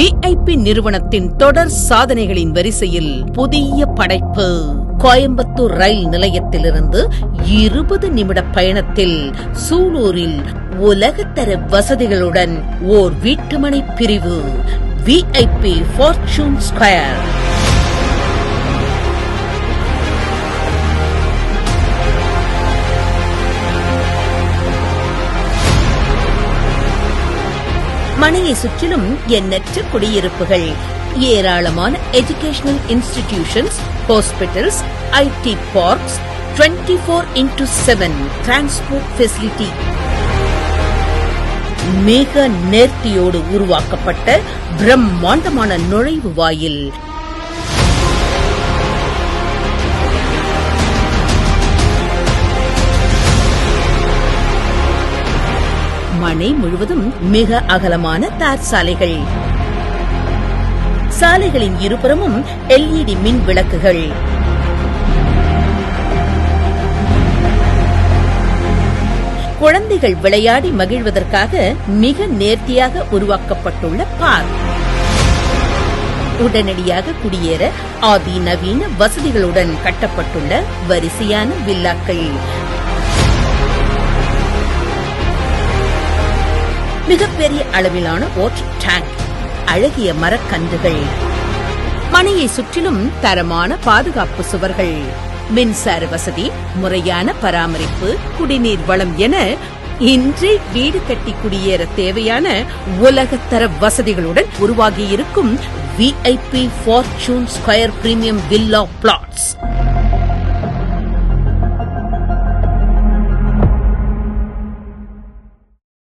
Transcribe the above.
VIP நிறுவனத்தின் தொடர் சாதனைகளின் வரிசையில் புதிய படைப்பு. கோயம்புத்தூர் ரயில் நிலையத்திலிருந்து இருபது நிமிட பயணத்தில் சூலூரில் உலகத்தர வசதிகளுடன் ஓர் வீட்டுமனை பிரிவு. விஐபி ஃபார்ச்சூன் ஸ்கொயர் மனையை சுற்றிலும் எண்ணற்ற குடியிருப்புகள். ஏராளமான educational institutions hospitals IT parks twenty four into seven transport facility மிக நேர்த்தியோடு உருவாக்கப்பட்ட பிரம்மாண்டமான நுழைவு வாயில் மனை முழுவதும் மிக அகலமான தார் சாலைகள். சாலைகளின் இருபுறமும் எல்இடி மின் விளக்குகள். குழந்தைகள் விளையாடி மகிழ்வதற்காக மிக நேர்த்தியாக உருவாக்கப்பட்டுள்ள பார்க். உடனடியாக குடியேற அதிநவீன வசதிகளுடன் கட்டப்பட்டுள்ள வரிசையான வில்லாக்கள். மிகப்பெரிய அளவிலான வாட்டர் டேங்க் அழகிய மரக்கன்றுகள். மனையை சுற்றிலும் தரமான பாதுகாப்பு சுவர்கள். மின்சார வசதி முறையான பராமரிப்பு குடிநீர் வளம் என இன்றே வீடு கட்டி குடியேற தேவையான உலகத்தர வசதிகளுடன் உருவாகியிருக்கும் VIP fortune square premium villa plots